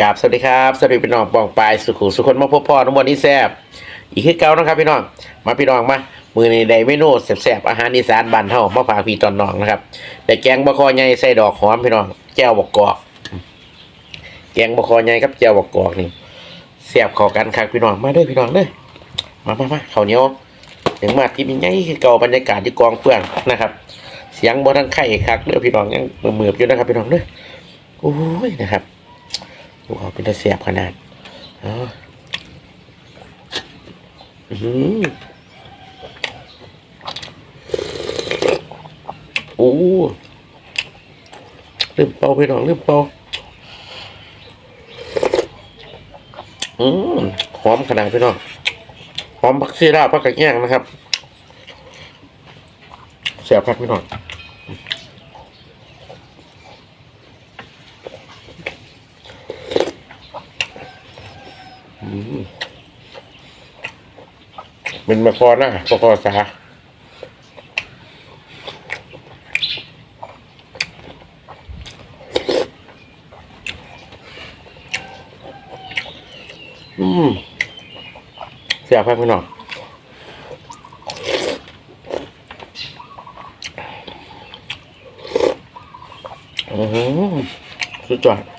กราบสวัสดีครับสวัสดีพี่น้องปองปลายสุขุสุคนมาพบพ่อน้องบอลนี่แซบอีกคือเก่านะครับพี่น้องมาพี่น้องมามือในไดเมนูแซบๆอาหารอีสานบ้านเฮามาฝากพี่ตอนน้องนะครับแต่แกงบะคอใหญ่ใส่ดอกหอมพี่น้องแก้วบกกอก แกงบะคอใหญ่กับแก้วบกกอกนี่แซบข้ากันครับพี่น้องมาด้อพี่น้องเด้อมามามาข้าวเหนียวถึงมาที่มีใหญ่คือเก่าบรรยากาศที่กองเฟื่องนะครับ เสียงบ่ทันไข่คักเด้อพี่น้องยังมือๆอยู่นะครับพี่น้องเด้อโอ้ยนะครับ เขาเป็นตะเสียบขนาดอ๋ออือหือโอ้ลืมเป่าพี่น้องลืมเป่าอืมหอมขนาดพี่น้องหอมผักชีราผักกระเทียงนะครับเสียบครับพี่น้อง เป็นมะคอนะมะคอสาอืมเสียบครับพี่น้องอือหือสุดยอด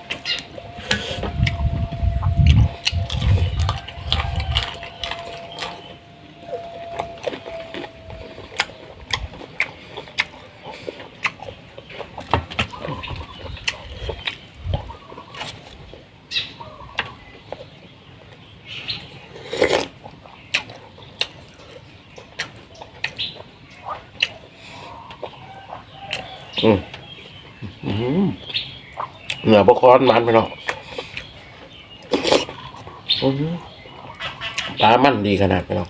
นือปลาคอนมันไปเนาะอืมปลามันดีขนาดไปเนาะ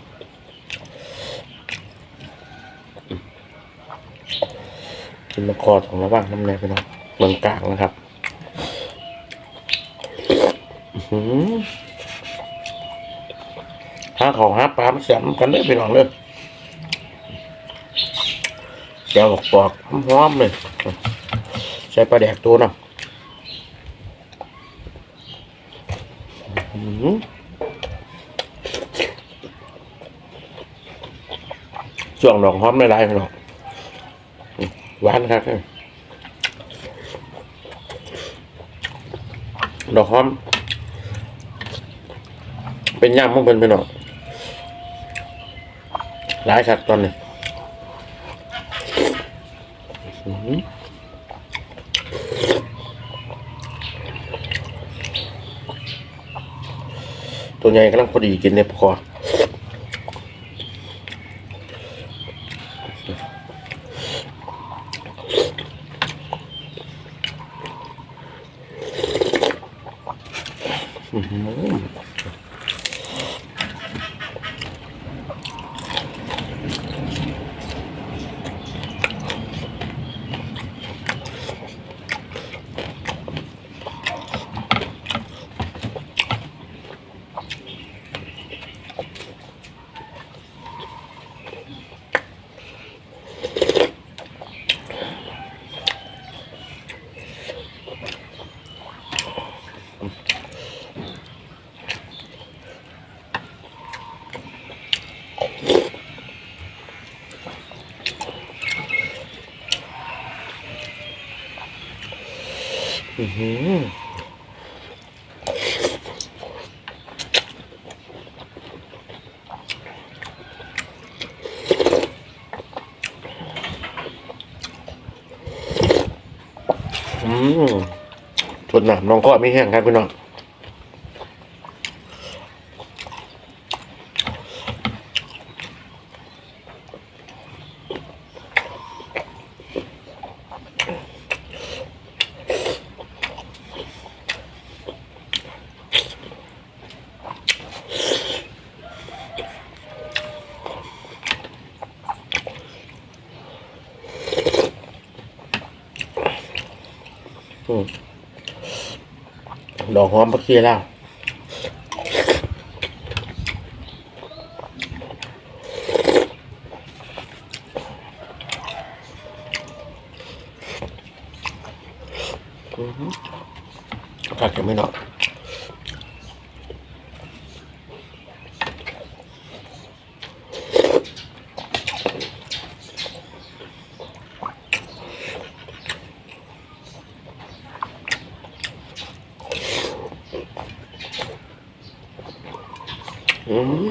กินมะคอของระว่างน้ำแน่ไปเนาะเมืองกลางนะครับอือหือหาของหาปลาไมาแสบกันเลยไปน้องเลยแกวบอกปอกหอมเลยใช้ปลาแดกตัวน่ะอื้อหือ ช่วงดอกหอมไม่ได้หรอกหวานครับดอกหอม เป็นย่ำมันเป็นไปหน่อยหลายครับตอนนี้ อื้อหือ ตัวใหญ่กำลังพอดีกินในคออื้อหือ อือหืออืมส่วนหนามน้องก็ไม่แห้งครับพี่น้อง ดอกหอมผักชีลาวอือหือผักจะไม่เนาะ อืม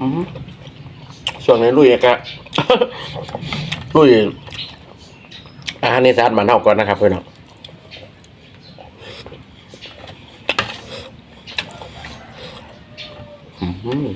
อืม ช่วงนี้ลุยอะครับลุยอาหารในสานมันเท่าก่อนนะครับเพื่อนน้องอืม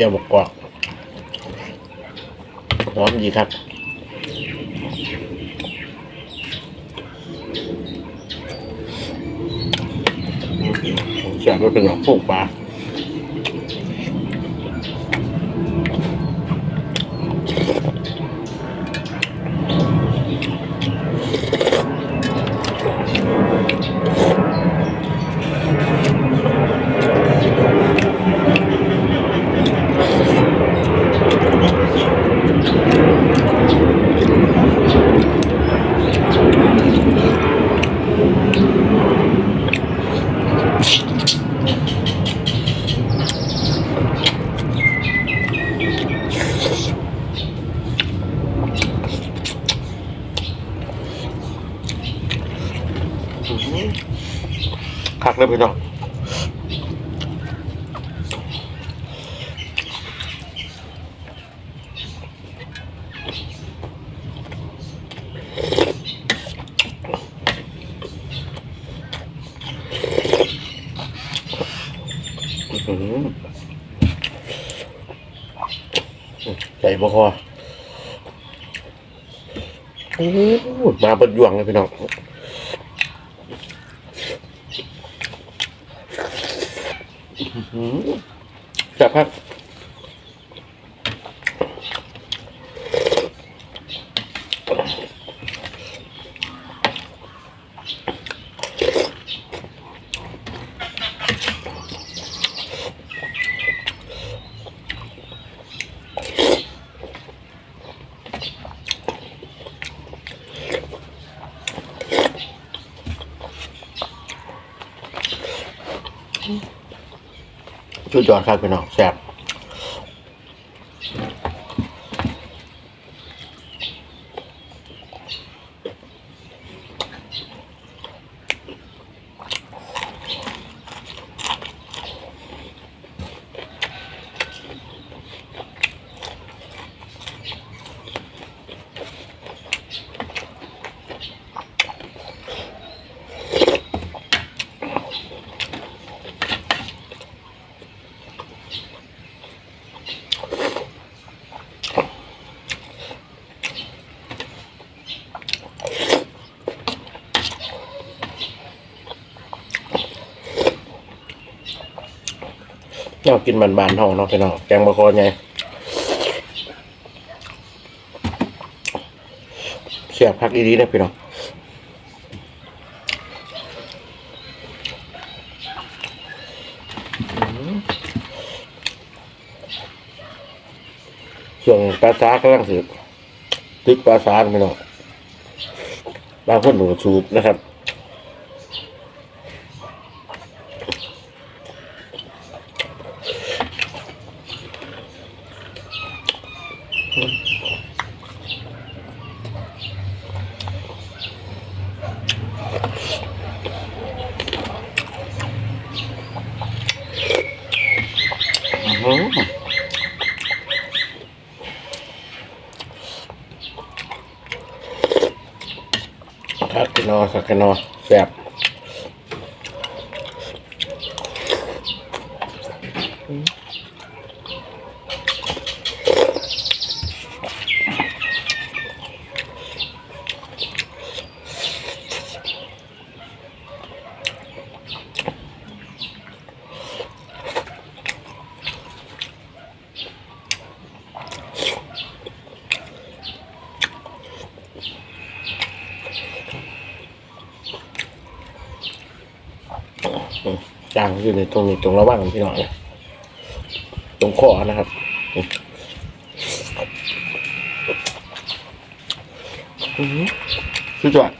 เดียวบอกกว่าหอมดีครับแสบไม่เป็นของพวกปลา คักเลยพี่น้องอื้อหือใจบ่คอโอ้มาเบดยวงเลยพี่น้อง อืม จับครับ ชุดยอดครับพี่น้องแซ่บ เรากินบานๆเท่าเนาะพี่น้องแกงบะคอไงเสียบพักอีดีนะพี่น้องส่วนปลาซากำลังสืบตึกปลาซาพี่น้องบางคนหนูสูบนะครับ อืมคักกันนอคักกันนอแซ่บ อยู่ในตรงนี้ตรงระหว่างพี่น้องเนี่ยตรงคอนะครับอือสุดยอด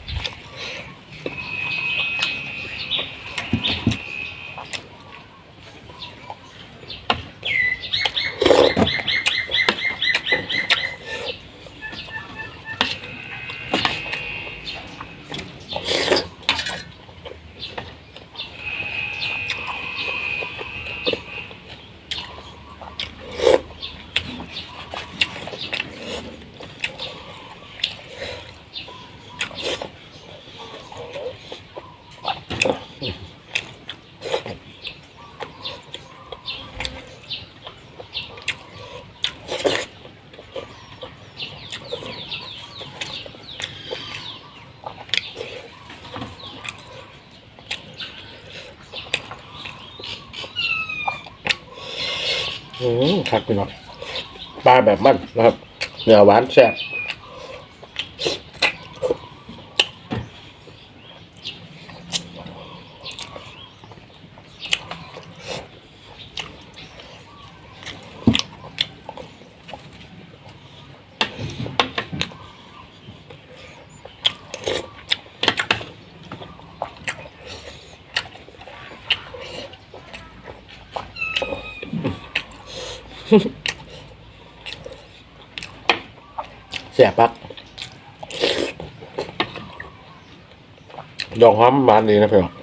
อืมครับพี่น้องปลาแบบมันนะครับเนื้อหวานแซ่บ แสบปักดอกหอมหวานดีนะเพื่อน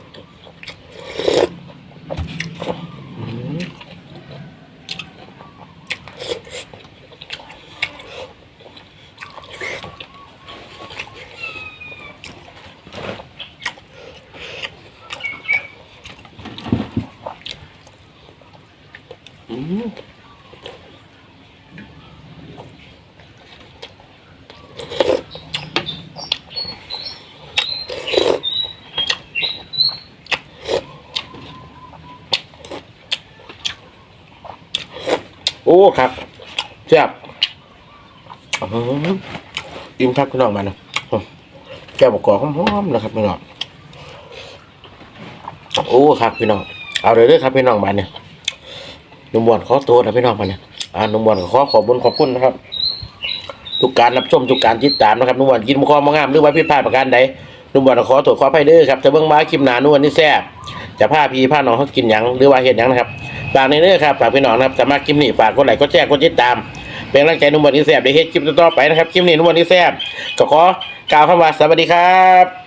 โอ้ครับแซ่บอืมอิ่มครับพี่น้องมานะแก้วบกอกหอมๆนะครับพี่น้องโอ้ครับพี่น้องเอาเลยเด้อครับพี่น้องมาเนี่ยนุ่มบวนขอตัวนะพี่น้องมาเนี่ยอ่านุ่มบวนขอขอบคุญขอบคุณนะครับ ทุกการรับชมทุกการติดตามนะครับนุ่มบวนกินมะคอมางามหรือว่าผิดพลาดประการใดนุ่มบวนขอตัวขอไปเด้อครับจะเบิ่งมาคลิปหนานุ่มบวนนี่แซ่บจะพาพี่พาน้องเขากินหยังหรือว่าเห็นหยังนะครับ ฝากในเด้อครับฝากพี่น้องนะครับสามารถคลิปนี้ฝากกดไลค์กดแชร์กดติดตาม เป็นกำลังใจนุ่มบวนนี่แซ่บได้เฮ็ดคลิปต่อๆไปนะครับคลิปนี้นุ่มบวนนี่แซ่บก็ขอกล่าวคำว่าสวัสดีครับ